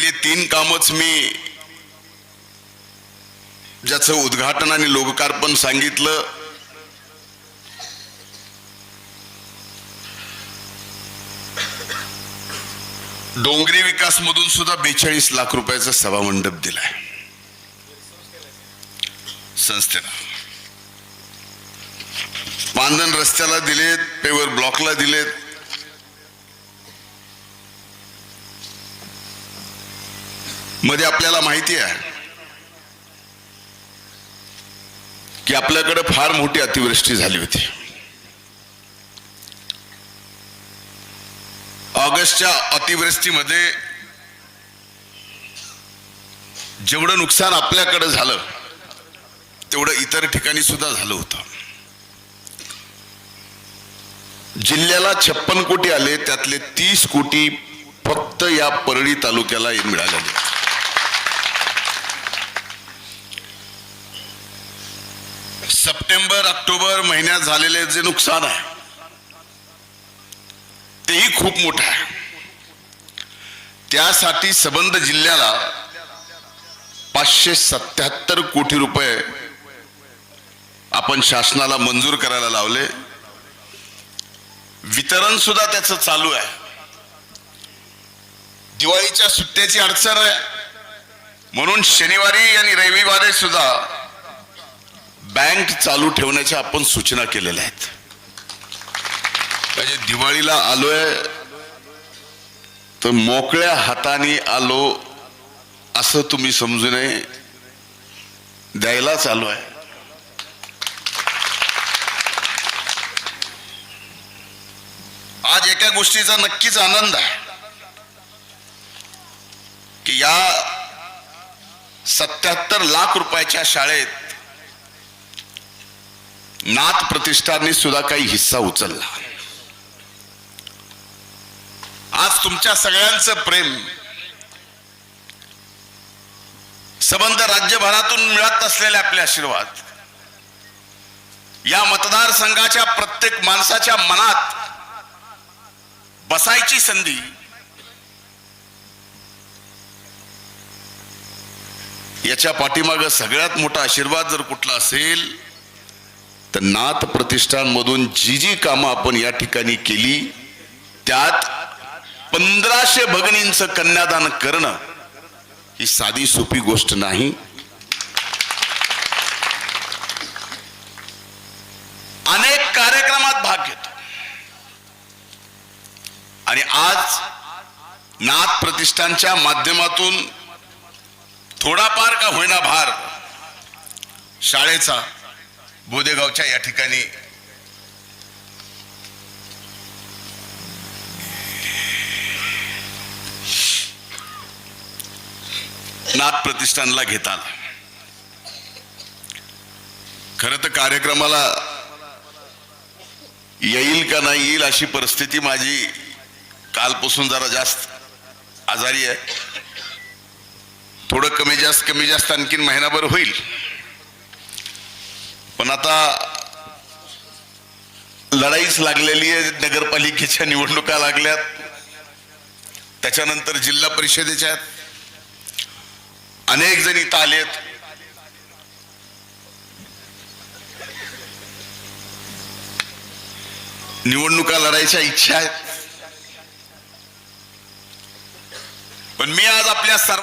पहिले तीन कामच मी ज्याचं उद्घाटन आणि लोकार्पण सांगितलं. डोंगरी विकास मधून सुद्धा बेचाळीस लाख रुपयाचा सभामंडप दिलाय. संस्थेला. पांदन रस्त्याला दिलेत पेवर ब्लॉकला दिलेत. मध्ये आपल्याला माहिती आहे की आपल्याकडे फार मोठी अतिवृष्टी झाली होती. ऑगस्टच्या अतिवृष्टीमध्ये जेवढं नुकसान आपल्याकडे झालं तेवढं इतर ठिकाणी सुद्धा झालं होतं. जिल्ह्याला छप्पन कोटी आले त्यातले तीस कोटी फक्त या परळी तालुक्याला मिळालेले सप्टेंबर ऑक्टोबर महिन्यात झालेले जे नुकसान आहे तेही खूप मोठं आहे. त्यासाठी सबंध जिल्ह्याला पाचशे सत्याहत्तर कोटी रुपये आपण शासनाला मंजूर करायला लावले. वितरण सुद्धा त्याचं चालू आहे. दिवाळीच्या सुट्ट्याची अडचण आहे. म्हणून शनिवारी आणि रविवारी सुद्धा बँक चालू ठेवण्याच्या आपण सूचना केलेल्या आहेत. म्हणजे दिवाळीला आलोय तर मोकळ्या हाताने आलो असं तुम्ही समजू नये. द्यायला चालू आहे आज एका गोष्टीचा नक्कीच आनंद आहे. की या सत्याहत्तर लाख रुपयाच्या शाळेत नाथ प्रतिष्ठानने सुद्धा काही हिस्सा उचलला. आज तुमच्या सगळ्यांचं प्रेम संबंध राज्यभरातून मिळत असलेले आपले आशीर्वाद या मतदारसंघाच्या प्रत्येक माणसाच्या मनात बसायची संधी याच्या पाठीमाग सगळ्यात मोठा आशीर्वाद जर कुठला असेल तर नाथ प्रतिष्ठान मधून जी जी कामं आपण या ठिकाणी केली त्यात पंधराशे भगिनींचं कन्यादान करणं ही साधी सोपी गोष्ट नाही. अनेक कार्यक्रमात भाग घेतो. आणि आज नाथ प्रतिष्ठानच्या माध्यमातून थोडाफार का होईना भार शाळेचा बोदेगावच्या या ठिकाणी नाथ प्रतिष्ठानला घेतात खरं खर तर कार्यक्रमाला येईल का नाही येईल अशी परिस्थिती माझी कालपासून जरा जास्त आजारी आहे. थोडं कमी जास्त कमी जास्त आणखीन महिनाभर होईल. पण आता लढाईच लागलेली आहे नगरपालिकेच्या निवडणुका लागल्यात. त्याच्यानंतर जिल्हा परिषदेच्या आहेत. अनेक जण इथं आलेत. निवडणुका लढायच्या इच्छा आहेत. पण मी आज आपल्या सर्व